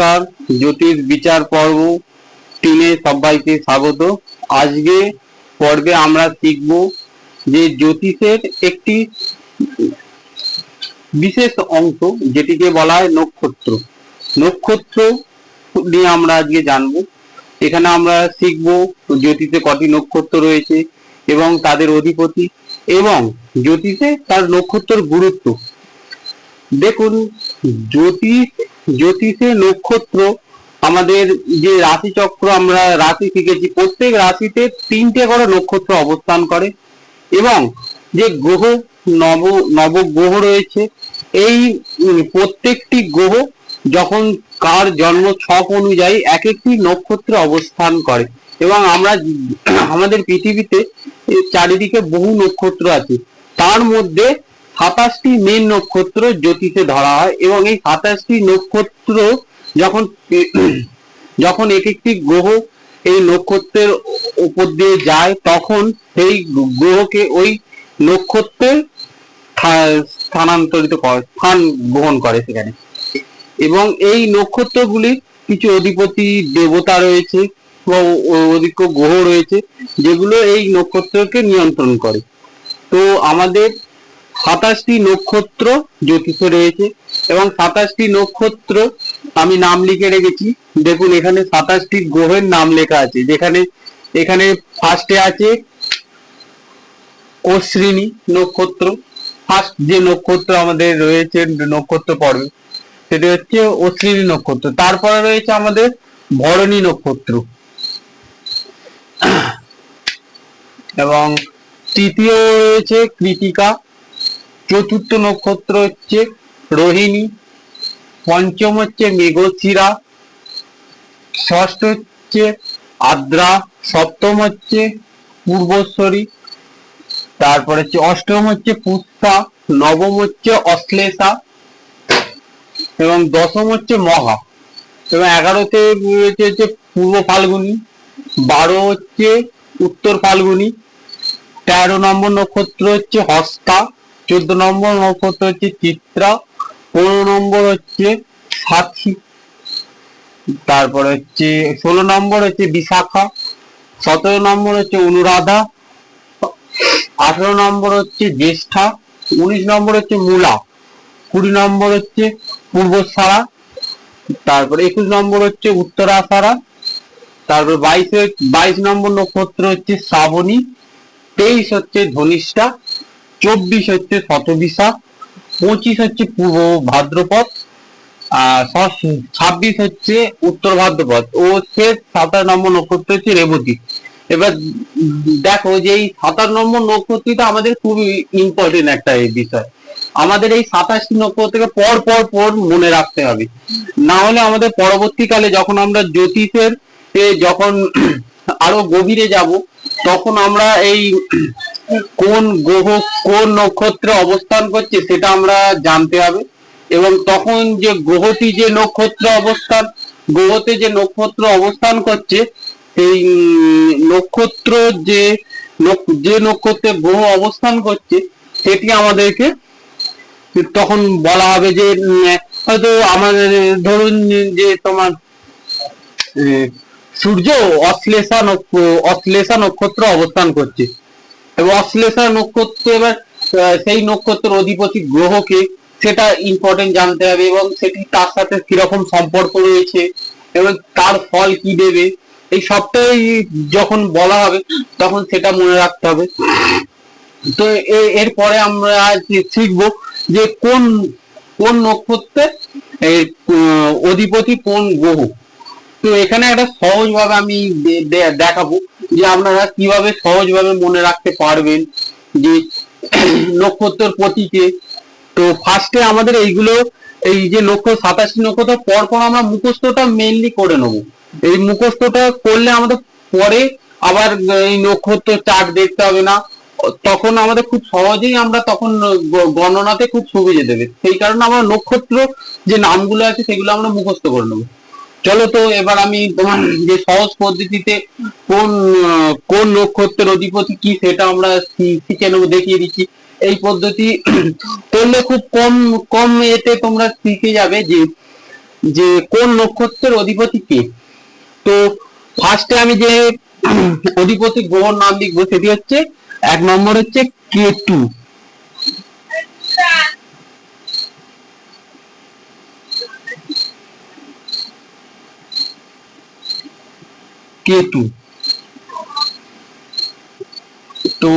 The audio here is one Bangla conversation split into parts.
নমস্কার জ্যোতিষ বিচার পর্ব টিমে সবাইকে স্বাগত। আজকে পর্বে আমরা শিখব যে জ্যোতিষের একটি বিশেষ অংশ যেটিকে বলা হয় নক্ষত্র। নক্ষত্র নিয়ে আমরা আজকে জানব। এখানে আমরা শিখব জ্যোতিষে কটি নক্ষত্র রয়েছে এবং তাদের অধিপতি এবং জ্যোতিষে তার নক্ষত্রের গুরুত্ব। দেখুন, জ্যোতিষ জ্যোতিষে নক্ষত্র, আমাদের যে রাশিচক্র, আমরা রাশি শিখেছি। প্রত্যেক রাশিতে তিনটে করে নক্ষত্র অবস্থান করে এবং যে গ্রহ, নব নবগ্রহ রয়েছে, এই প্রত্যেকটি গ্রহ যখন কার জন্ম ছক অনুযায়ী এক একটি নক্ষত্রে অবস্থান করে এবং আমরা আমাদের পৃথিবীতে চারিদিকে বহু নক্ষত্র আছে। তার মধ্যে সাতাশটি মেন নক্ষত্র জ্যোতিষে ধরা হয় এবং এই সাতাশটি নক্ষত্র যখন যখন এক একটি গ্রহ এই নক্ষত্রের উপর দিয়ে যায়, তখন সেই গ্রহকে ওই নক্ষত্রের স্থানান্তরিত করে, স্থান গ্রহণ করে সেখানে। এবং এই নক্ষত্রগুলির কিছু অধিপতি দেবতা রয়েছে অধিক গ্রহ রয়েছে, যেগুলো এই নক্ষত্রকে নিয়ন্ত্রণ করে। তো আমাদের সাতাশটি নক্ষত্র জ্যোতিষে রয়েছে এবং সাতাশটি নক্ষত্র আমি নাম লিখে রেখেছি। দেখুন, এখানে সাতাশটি গ্রহের নাম লেখা আছে। যেখানে, এখানে ফার্স্টে আছে অশ্বিনী নক্ষত্র। ফার্স্ট যে নক্ষত্র আমাদের রয়েছে, নক্ষত্র পর্বে, সেটি হচ্ছে অশ্বিনী নক্ষত্র। তারপরে রয়েছে আমাদের ভরণী নক্ষত্র। এবং তৃতীয় রয়েছে কৃতিকা। চতুর্থ নক্ষত্র হচ্ছে রোহিণী, পঞ্চম হচ্ছে মেঘশিরা, ষষ্ঠ হচ্ছে আদ্রা, সপ্তম হচ্ছে পূর্বশ্বরী, তারপর হচ্ছে অষ্টম হচ্ছে পুষ্পা, নবম হচ্ছে অশ্লেষা এবং দশম হচ্ছে মহা এবং এগারোতে রয়েছে হচ্ছে পূর্ব ফাল্গুনী, বারো হচ্ছে উত্তর ফাল্গুনী, তেরো নম্বর নক্ষত্র হচ্ছে হস্তা চোদ্দ নম্বর নক্ষত্র হচ্ছে চিত্রা, পনেরো নম্বর হচ্ছে সাথী তারপরে হচ্ছে ষোলো নম্বর হচ্ছে বিশাখা, সতেরো নম্বর হচ্ছে অনুরাধা, আঠারো নম্বর হচ্ছে জ্যেষ্ঠা, উনিশ নম্বর হচ্ছে মূলা, কুড়ি নম্বর হচ্ছে পূর্বসারা, তারপর একুশ নম্বর হচ্ছে উত্তরাসারা, তারপর বাইশে, বাইশ নম্বর নক্ষত্র হচ্ছে শ্রাবণী, তেইশ হচ্ছে ধনিষ্ঠা চব্বিশ হচ্ছে শতবিশা পঁচিশ হচ্ছে পূর্ব ভাদ্রপদ, আর ছাব্বিশ হচ্ছে উত্তর ভাদ্রপদ। ও শেষ সাতাশ নম্বর নক্ষত্র হচ্ছে রেবতী। এবার দেখো যে এই সাতাশ নম্বর নক্ষত্রটা আমাদের খুবই ইম্পর্টেন্ট একটা এই বিষয়। আমাদের এই সাতাশটি নক্ষত্রকে পর পর পর মনে রাখতে হবে। না হলে আমাদের পরবর্তীকালে যখন আমরা জ্যোতিষের যখন আরও গভীরে যাব তখন আমরা এই কোন গ্রহ কোন নক্ষত্রে অবস্থান করছে সেটা আমরা জানতে হবে। এবং তখন যে গ্রহটি যে নক্ষত্র অবস্থান, গ্রহতে যে নক্ষত্র অবস্থান করছে, সেই নক্ষত্র যে যে নক্ষত্রে গ্রহ অবস্থান করছে, সেটি আমাদেরকে তখন বলা হবে যে হয়তো আমাদের, ধরুন যে তোমার সূর্য অশ্লেষা অশ্লেষা নক্ষত্র অবস্থান করছে। এবং অশ্লেষা নক্ষত্র এবার সেই নক্ষত্রের অধিপতি গ্রহকে সেটা ইম্পর্টেন্ট জানতে হবে এবং সেটি তার সাথে কীরকম সম্পর্ক রয়েছে এবং তার ফল কি দেবে। এই সবটাই যখন বলা হবে, তখন সেটা মনে রাখতে হবে। তো এরপরে আমরা শিখব যে কোন কোন নক্ষত্রের অধিপতি কোন গ্রহ। তো এখানে একটা সহজ ভাবে আমি দেখাবো যে আপনারা কীভাবে সহজ ভাবে মনে রাখতে পারবেন যে নক্ষত্রের প্রতীকে। তো ফার্স্টে আমাদের এইগুলো, এই যে নক্ষত্র, সাতাশি নক্ষত্র পর পর আমরা মুখস্থটা মেইনলি করে নেব। এই মুখস্থটা করলে আমাদের পরে আবার এই নক্ষত্র চার্ট দেখতে হবে না। তখন আমাদের খুব সহজেই আমরা তখন গণনাতে খুব সুবিধে দেবে। সেই কারণে আমরা নক্ষত্র যে নামগুলো আছে সেগুলো আমরা মুখস্থ করে নেব। চলো তো, এবার আমি তোমার যে সহজ পদ্ধতিতে কোন কোন নক্ষত্রের অধিপতি কি সেটা আমরা শিখে নেব দেখিয়ে দিচ্ছি। এই পদ্ধতি করলে খুব কম কম এতে তোমরা শিখে যাবে যে যে কোন নক্ষত্রের অধিপতি কে। তো ফার্স্টে আমি যে অধিপতি গ্রহর নাম লিখব সেটি হচ্ছে, এক নম্বর হচ্ছে কেতু। কেতু। তো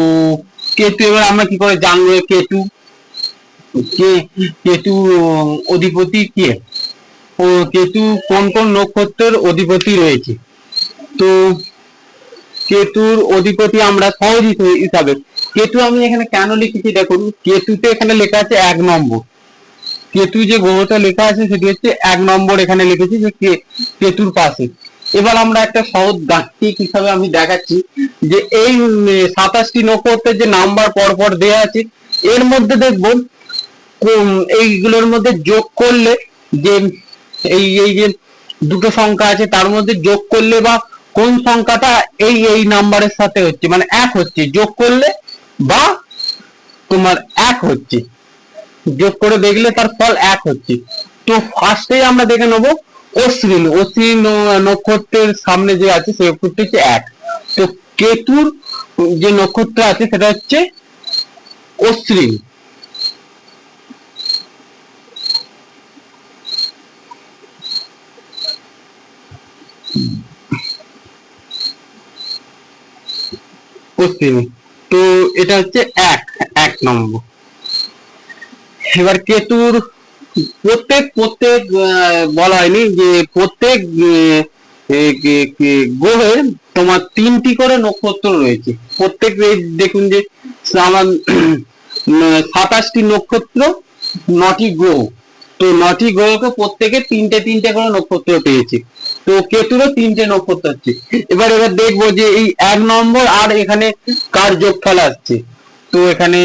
কেতু, এবার আমরা কি করে জানব কেতু? কে, কেতু অধিপতি কে? ও কেতু কোন কোন নক্ষত্রের অধিপতি রয়েছে? তো কেতুর অধিপতি আমরা সহজ হিসাবে, কেতু আমি এখানে কেন লিখেছি দেখুন, কেতুতে এখানে লেখা আছে এক নম্বর। কেতু যে গ্রহটা লেখা আছে সেটি হচ্ছে এক নম্বর এখানে লিখেছি যে কেতুর পাশে। এবার আমরা একটা সহজ গাণিতিক হিসাবে আমি দেখাচ্ছি, যে এই সাতাশটি নক্ষত্রের যে নাম্বার পরপর দেওয়া আছে, এর মধ্যে দেখব এইগুলোর মধ্যে যোগ করলে যে, এই এই যে দুটো সংখ্যা আছে, তার মধ্যে যোগ করলে বা কোন সংখ্যাটা এই এই নাম্বারের সাথে হচ্ছে মানে এক হচ্ছে, যোগ করলে বা তোমার এক হচ্ছে, যোগ করে দেখলে তার ফল এক হচ্ছে। তো ফার্স্টেই আমরা দেখে নেব অশ্বিন অশ্বিন নক্ষত্রের সামনে যে আছে সেই নক্ষত্রটি হচ্ছে এক। তো কেতুর যে নক্ষত্র আছে সেটা হচ্ছে অশ্বিন তো এটা হচ্ছে এক এক নম্বর। এবার কেতুর প্রত্যেক প্রত্যেক বলা হয়নি যে প্রত্যেক গ্রহের তোমার তিনটি করে নক্ষত্র রয়েছে। প্রত্যেক দেখুন যে আমার সাতাশটি নক্ষত্র, নটি গ্রহ। তো নটি গ্রহকে প্রত্যেকে তিনটে তিনটে করে নক্ষত্র পেয়েছে। তো কেতুরও তিনটে নক্ষত্র আছে। এবার এবার দেখব যে এই এক নম্বর আর এখানে কার যোগফল আসছে। তো এখানে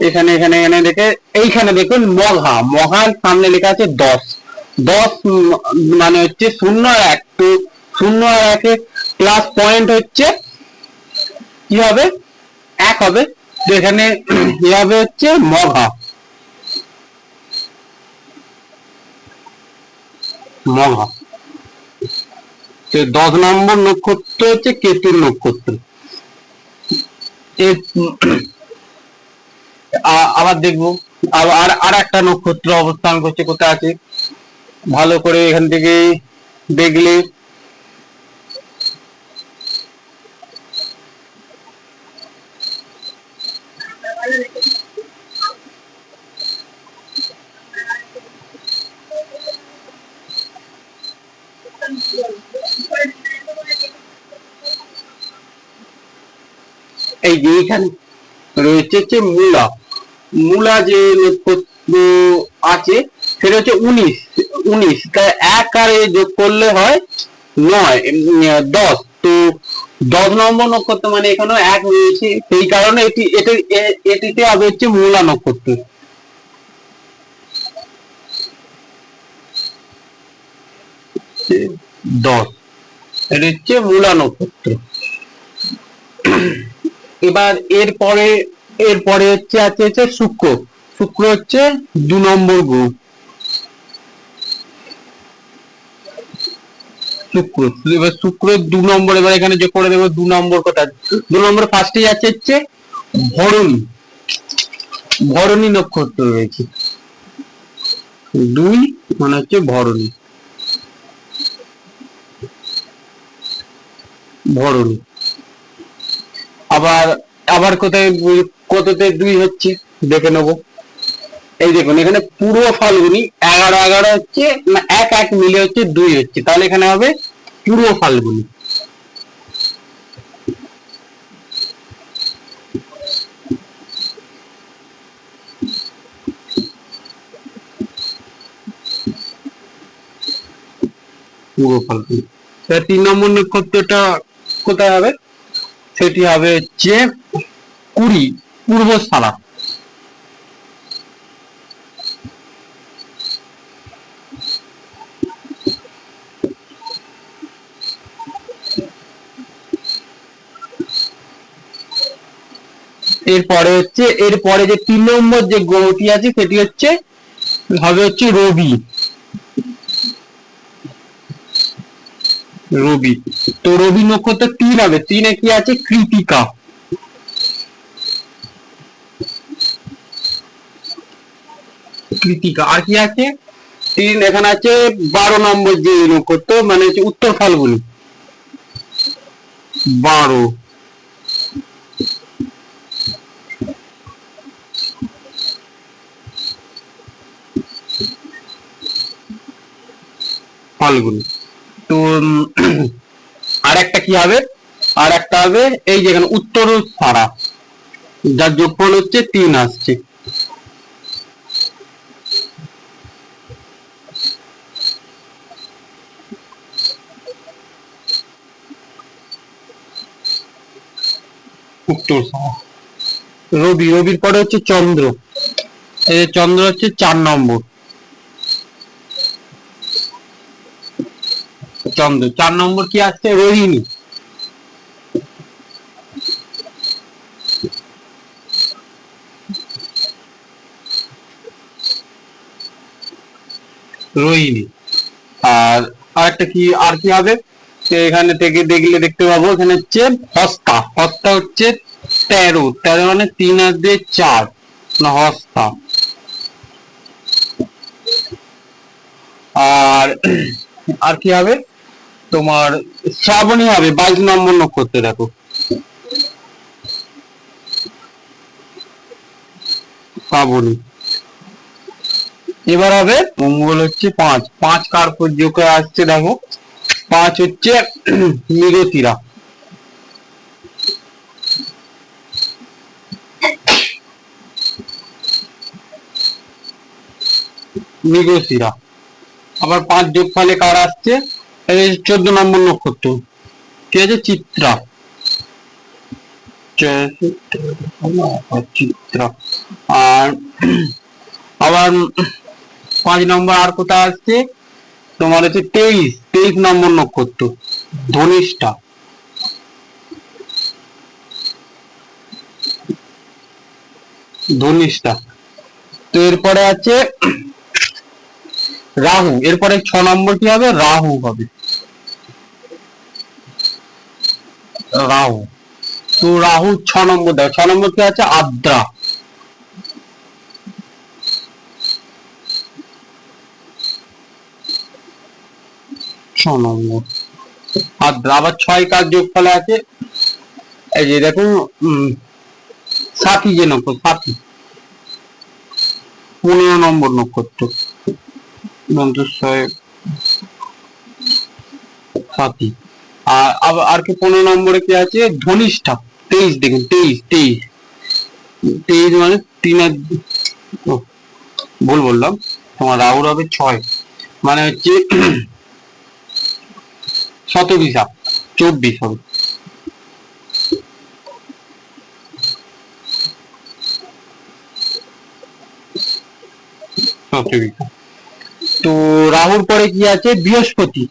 এখানে এখানে এখানে দেখে, এইখানে দেখুন মঘা। মহার সামনে লেখা আছে দশ। দশ মানে হচ্ছে শূন্য আর এক। তো শূন্য আর একে প্লাস পয়েন্ট হচ্ছে কি হবে? এক হবে। তো এখানে কি হবে হচ্ছে মঘা। মঘা। তো দশ নম্বর নক্ষত্র হচ্ছে কেতুর নক্ষত্র। আবার দেখব। আর আর একটা নক্ষত্র অবস্থান করছে কোথায় আছে? ভালো করে এখান থেকে দেখলে। এই যে এখানে রয়েছে হচ্ছে মূলা। মূলা যে নক্ষত্র আছে, সেটা হচ্ছে উনিশ উনিশ। তাই এক আর যোগ করলে হয় নয় দশ। তো দশ নম্বর নক্ষত্র মানে এখানেও এক রয়েছে। সেই কারণে এটি এটি এটিতে হবে হচ্ছে মূলা নক্ষত্র। দশ। এটা হচ্ছে মূলা নক্ষত্র। এবার এরপরে এরপরে হচ্ছে আছে হচ্ছে শুক্র। শুক্র হচ্ছে দু নম্বর গ্রহ শুক্র। এবার শুক্র দু নম্বর, এবার এখানে যোগ করে দেবো দু নম্বর কটা দু নম্বর ফার্স্টে যাচ্ছে হচ্ছে ভরণী। ভরণী নক্ষত্র রয়েছে। দুই মানে হচ্ছে ভরণী। ভরণী। আবার আবার কোথায় কততে দুই হচ্ছে? দেখে নেব। এই দেখুন, এখানে পুরো ফাল্গুনি এগারো এগারো হচ্ছে, না, এক এক মিলে হচ্ছে দুই হচ্ছে। তাহলে এখানে হবে পুরো ফাল্গুনি। পুরো ফাল্গুনি। তিন নম্বর নক্ষত্রটা কোথায় হবে? সেটি হবে হচ্ছে কুড়ি। পূর্ব পূর্বস্থলা এরপরে হচ্ছে, এরপরে যে তিন নম্বর যে গ্রহটি আছে, সেটি হচ্ছে, হবে হচ্ছে রবি। রবি। তো রবি নক্ষত্র তিন হবে। তিনে কি আছে? কৃতিকা। কৃতিকা। আর কি আছে? তিন, এখানে আছে বারো নম্বর যে নক্ষত্র মানে হচ্ছে উত্তর ফাল্গুনি। বারো। ফাল্গুনি। তো আর একটা কি হবে? আর একটা হবে, এই যেখানে উত্তর সারা যার যোগফল হচ্ছে তিন আসছে। উত্তর রবি, রবির পরে হচ্ছে চন্দ্র। চন্দ্র হচ্ছে চার নম্বর। চন্দ্র, চার নম্বর কি আসছে? রোহিণী। রোহিণী। আর আরেকটা কি, আর কি হবে? এখানে থেকে দেখলে দেখতে পাবো, এখানে হচ্ছে হস্তা। হস্তা হচ্ছে তেরো। তেরো মানে তিন আর দিয়ে চার। হস্তা। আর আর কি হবে? তোমার শ্রাবণী হবে, বাইশ নম্বর নক্ষত্র, দেখো। শ্রাবণী। এবার হবে মঙ্গল হচ্ছে পাঁচ। পাঁচ কার যোগে আসছে, দেখো। পাঁচ হচ্ছে মৃগতিরা মৃগশিরা আবার পাঁচ যোগ ফলে কার আসছে? চোদ্দ নম্বর নক্ষত্র। ঠিক আছে চিত্রা? চিত্রা? আর আবার পাঁচ নম্বর আর কোথায় আসছে? তোমার হচ্ছে তেইশ। তেইশ নম্বর নক্ষত্র। ধনিষ্ঠা। ধনিষ্ঠা। তো এরপরে আছে রাহু, এরপরে ছ নম্বর কি হবে? রাহু হবে। রাহু। তো রাহু ছ নম্বর দেখো, ছ নম্বর কি আছে? আদ্রা। ছ নম্বর। আদ্রা, আবার ছয় কাজ যোগ ফলে আছে। এই যে দেখুন সাথী যে নক্ষত্র সাথী পনেরো নম্বর নক্ষত্র। মন্ত্রস্বয় সাথী আর আর কি পনেরো নম্বরে কি আছে? ধনিষ্ঠা। তেইশ দেখুন, তেইশ তেইশ। তেইশ মানে তিন ভুল বললাম। তোমার রাহুর হবে ছয়। মানে হচ্ছে শতবিশা, চব্বিশ হবে। শতবিশা। তো রাহুর পরে কি আছে? বৃহস্পতি।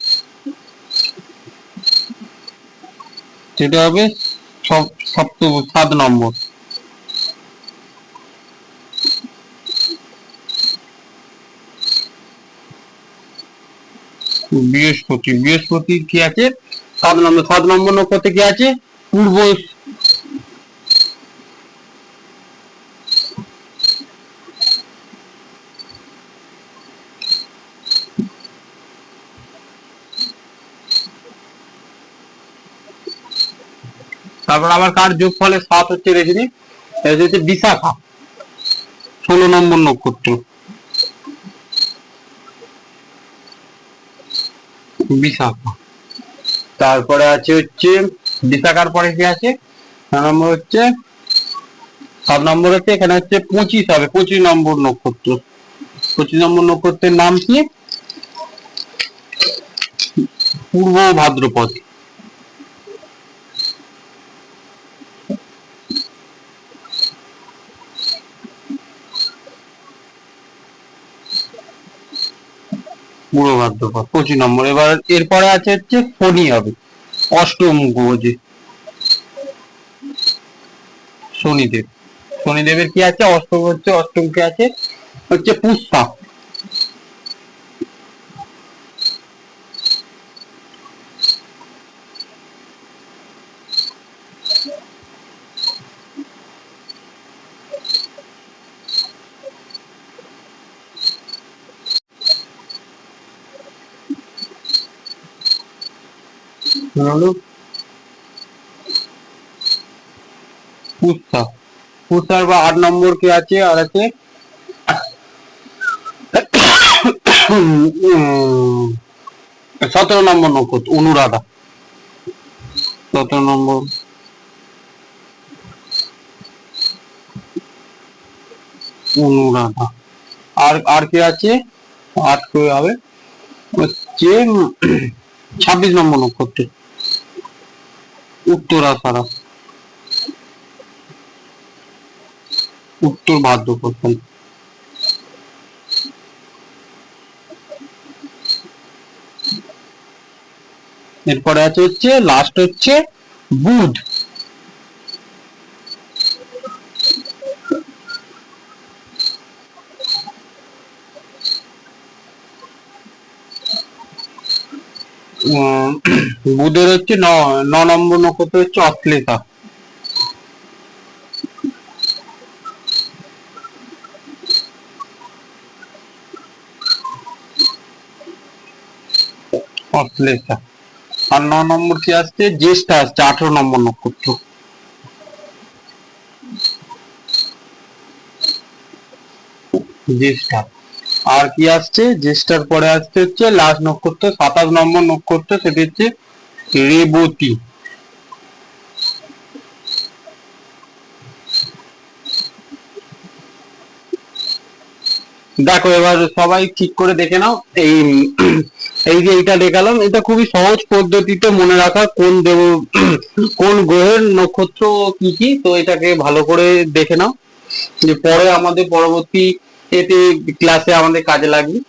সেটা হবে সপ- সপ্তম সাত নম্বর। বৃহস্পতি বৃহস্পতি কি আছে? সাত নম্বর সাত নম্বর নক্ষত্রে কি আছে? পূর্ব তারপর আবার কার যোগ ফলে সাত হচ্ছে রেখে এটা হচ্ছে বিশাখা। ষোলো নম্বর নক্ষত্র। বিশাখা। তারপরে আছে হচ্ছে, বিশাখার পরে কি আছে? নম্বর হচ্ছে, সাত নম্বর হচ্ছে, এখানে হচ্ছে পঁচিশ হবে, পঁচিশ নম্বর নক্ষত্র। পঁচিশ নম্বর নক্ষত্রের নাম কি? পূর্ব ভাদ্রপদ। ভাদ্রপদ পঁচিশ নম্বর। এবার এরপরে আছে হচ্ছে শনি হবে, অষ্টম গোজে। শনিদেব, শনিদেবের কি আছে? অষ্টম হচ্ছে অষ্টম কি আছে হচ্ছে পুষ্পা। হলো পুষ্পা পুষ্পার বা আট নম্বর কি আছে আর আছে? সতেরো নম্বর নক্ষত্র অনুরাধা। সতেরো নম্বর। অনুরাধা। আর আর কি আছে? আট করে হবে? হচ্ছে ছাব্বিশ নম্বর নক্ষত্র উত্তরাষাঢ়া উত্তর ভাদ্রপদ এরপরে আছে হচ্ছে লাস্ট হচ্ছে বুধ। বুধের হচ্ছে ন নম্বর নক্ষত্র হচ্ছে অশ্লেষা। অশ্লেষা। আর ন নম্বর কি আসছে? জ্যেষ্ঠা আসছে, আঠারো নম্বর নক্ষত্র। জ্যেষ্ঠা। আর কি আসছে? জ্যেষ্ঠার পরে আসছে হচ্ছে লাস্ট নক্ষত্র, সাতাশ নম্বর নক্ষত্র, সেটি হচ্ছে রেবতী। দেখো, এবার সবাই ঠিক করে দেখে নাও। এই এই যে এটা দেখালাম, এটা খুবই সহজ পদ্ধতিতে মনে রাখা কোন দেব, কোন গ্রহের নক্ষত্র কি কি, তো এটাকে ভালো করে দেখে নাও। যে পরে আমাদের পরবর্তী এতে ক্লাসে আমাদের কাজে লাগবে।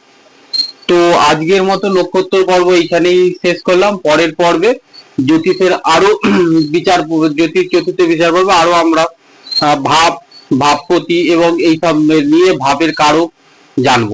তো আজকের মতো নক্ষত্র পর্ব এইখানেই শেষ করলাম। পরের পর্বে জ্যোতিষের আরও বিচার জ্যোতিষ চতুর্থ বিচার পর্বে আরও আমরা ভাব, ভাবপতি এবং এইসব নিয়ে ভাবের কারক জানব।